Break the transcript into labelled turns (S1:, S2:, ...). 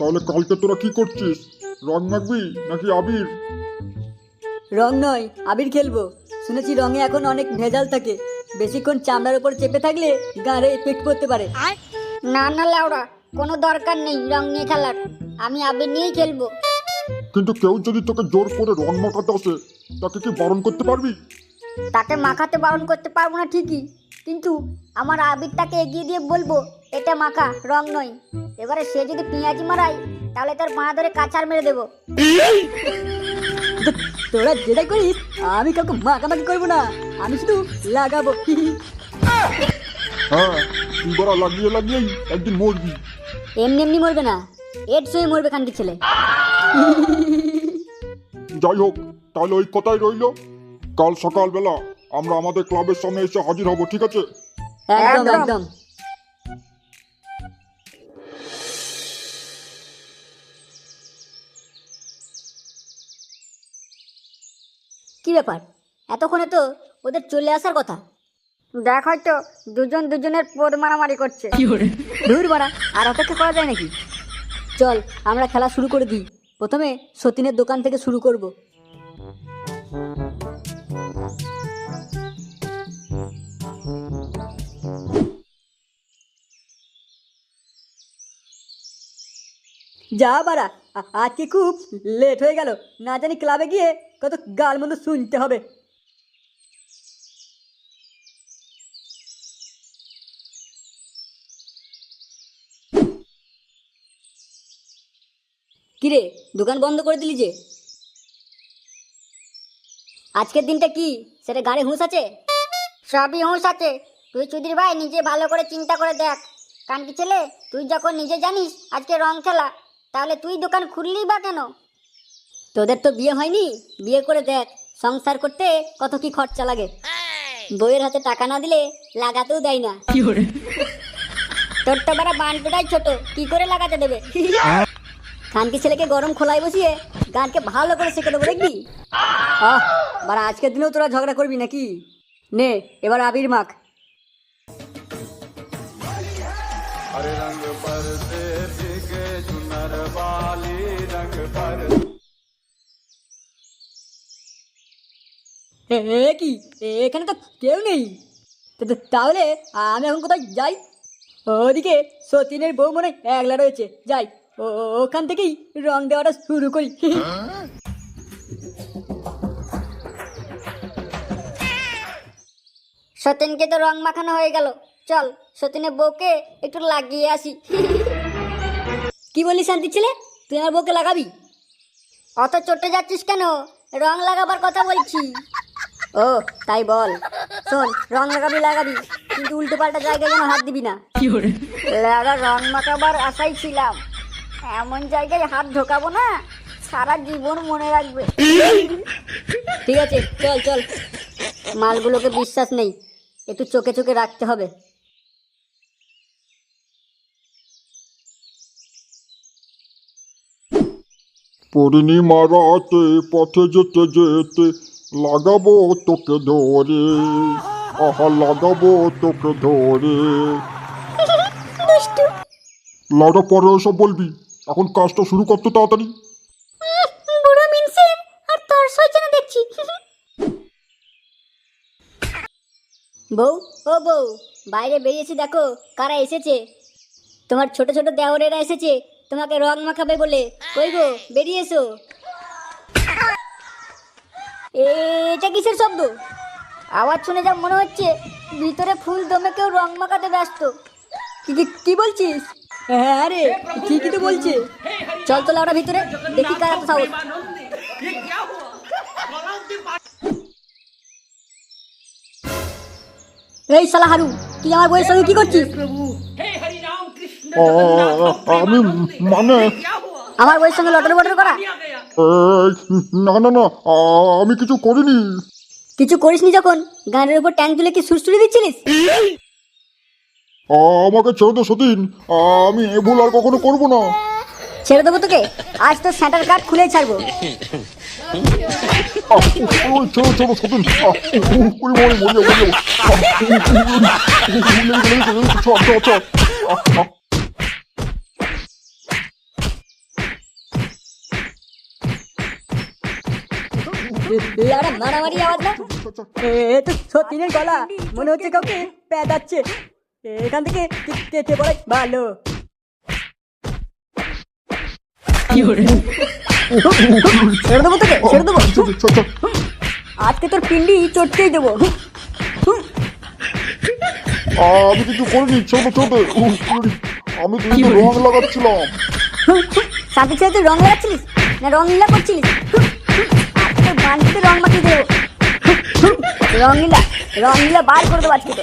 S1: তাহলে কালকে তোরা কি করছিস? রং মাখবি নাকি আবির?
S2: রং নয় আবির খেলব। শুনেছি রঙে এখন অনেক ভেজাল থাকে। বেশিক্ষণ চামড়ার উপর চেপে থাকলে গাঁড়ে এফেক্ট করতে পারে।
S3: না না লাউড়া কোনো দরকার নেই রং নিয়ে খেলার। আমি আবির নিয়েই খেলব।
S1: কিন্তু কেউ যদি তোকে জোর করে রং মাখাতে আসে তাকে কি বারণ করতে পারবি?
S3: তাকে মাখাতে বারণ করতে পারব না ঠিকই। কিন্তু আমার আবিরটাকে এগিয়ে দিয়ে বলব এটা মাখা রং নয়। এবারে সে যদি পেঁয়াজি মারায় তাহলে তার পা ধরে কাছার মেরে দেবো।
S2: তোরা যেটাই করিস আমি কাউকে মাখামাখি করব না। আমি শুধু লাগাবো।
S1: হ্যাঁ তুই বড়া লাগিয়ে লাগিয়েই একদিন মরবি।
S3: এমনি এমনি মরবে না এডস হয়ে মরবে কান্তি ছেলে।
S1: যাই হোক তাহলে ওই কথাই রইল। কাল সকালবেলা আমরা আমাদের ক্লাবের সামনে এসে হাজির হব ঠিক আছে?
S2: একদম
S3: একদম। কি ব্যাপার? এতক্ষণে তো ওদের চলে আসার কথা। দেখ হয়তো দুজন দুজনের পদ মারামারি করছে।
S2: দূর বাড়া আর অপেক্ষা করা যায় নাকি? চল আমরা খেলা শুরু করে দিই। প্রথমে সতীনের দোকান থেকে শুরু করব। যা বাড়া আজকে খুব লেট হয়ে গেল? না জানি ক্লাবে গিয়ে কত গাল মন্দ শুনতে হবে। কিরে, দোকান বন্ধ করে দিলি যে?
S3: আজকের দিনটা কি? সেটা গাড়ি হুঁশ আছে? সবই হুঁশ আছে। তুই চুদির ভাই নিজে ভালো করে চিন্তা করে দেখ। কান কি ছেলে, তুই যখন নিজে জানিস আজকে রং খেলা তাহলে তুই দোকান খুললি বা কেন?
S2: তোদের তো বিয়ে হয়নি? বিয়ে করে দেখ সংসার করতে কত কি খরচা লাগে। বইয়ের হাতে টাকা না দিলে লাগাতেও দেয় না।
S3: তোর তো বেড়া বানটাই ছোট কি করে লাগাতে দেবে?
S2: খানকি ছেলেকে গরম খোলায় বসিয়ে গানকে ভালো করে শিখে দেবো দেখবি? আহ বারা আজকের দিনেও তোরা ঝগড়া করবি নাকি? নে এবার আবির মাখ।
S4: हरे रंग पर से टिके चुनर वाली रंग पर
S2: এ এ কি এ, এখানে তো কেউ নেই তো- তো তাহলে আমি এখন কোথায় যাই ওদিকে সতীনের বউ মনে হয় একলা রয়েছে যাই ও- ও- ওখান থেকেই রং দেওয়াটা শুরু করি
S3: সতীনকে তো রং মাখানো হয়ে গেল চল সতীনের বউকে একটু লাগিয়ে আসি।
S2: কি বললি শান্তি ছেলে? তুই আমার বউকে লাগাবি?
S3: অত চটে যাচ্ছিস কেন? রং লাগাবার কথা বলছি।
S2: ও তাই বল। শোন রং লাগাবি লাগাবি। কিন্তু উল্টো পাল্টা জায়গায় যেন হাত দিবি না।
S3: রং মাখাবার আশাই ছিলাম। এমন জায়গায় হাত ঢোকাবো না সারা জীবন মনে রাখবে।
S2: ঠিক আছে চল চল। মালগুলোকে বিশ্বাস নেই। একটু চোখে চোখে রাখতে হবে।
S1: পূর্ণিমা রাতে পথে যেতে যেতে লাগাবো তোকে ধরে। আহা লাগাবো তোকে ধরে। লাউটা পরে ওসব বলবি? এখন কাজটা শুরু করতে তাড়াতাড়ি।
S3: বুড়ো মিনসেন আর তোর সইছে না দেখছি।
S2: বউ ও বউ বাইরে বেরিয়েছি দেখো কারা এসেছে? তোমার ছোট ছোট দেওরেরা এসেছে তোমাকে রং মাখাবে বলে। কই গো? বেরিয়ে এসো
S3: এটা কিসের শব্দ? আওয়াজ শুনে যা মনে হচ্ছে ভিতরে ফুল দমে কেউ রং মাখাতে ব্যস্ত।
S2: কি বলছিস? হ্যাঁ রে, ঠিকই তো বলছে। চল তো আমরা ভিতরে, দেখি কার এত এই শালা হারু, তুই আমার বউয়ের সঙ্গে কি করছিস?
S1: আমি মানে
S2: আমার বউয়ের সঙ্গে লটর বটর করা
S1: না না না আমি কিছু করিনি
S2: কিছু করিসনি যখন গানের উপর ট্যাঙ্ক তুলে কি সুরসুরি দিচ্ছিলিস
S1: আমাকে ছেড়ে দে সতীন আমি এ ভুল আর কখনো করব না
S2: ছেড়ে দেবো তোকে আজ তো স্যাঁটার কাঠ খুলেই ছাড়বো
S1: ছেড়ে ছেড়ে সতীন মরে মরে মরে যাব। আহ, উহ, উহ, উহ, উহ, লেগে গেছে, লেগে গেছে, ছাড়, ছাড়, ছাড়। আহ, আহ।
S2: মারামারি আওয়াজ না? এ তো সতীনের গলা মনে হচ্ছে কাউকে পেদাচ্ছে। এখান থেকে কেটে পড়াই ভালো ছেড়ে দেবো তোকে ছেড়ে দেবো। আজকে তোর পিন্ডি চটকেই দেবো।
S1: আমি কিছু করিনি ছোট ছোট আমি রং লাগাচ্ছিলাম।
S3: সাথে তুই রং লাগাচ্ছিলিস? না রং লীলা করছিলিস? আজকে বান্ধিতে রং মাখিয়ে দেবো
S2: রঙিলা রঙিলা বার করে দেবো আজকে তো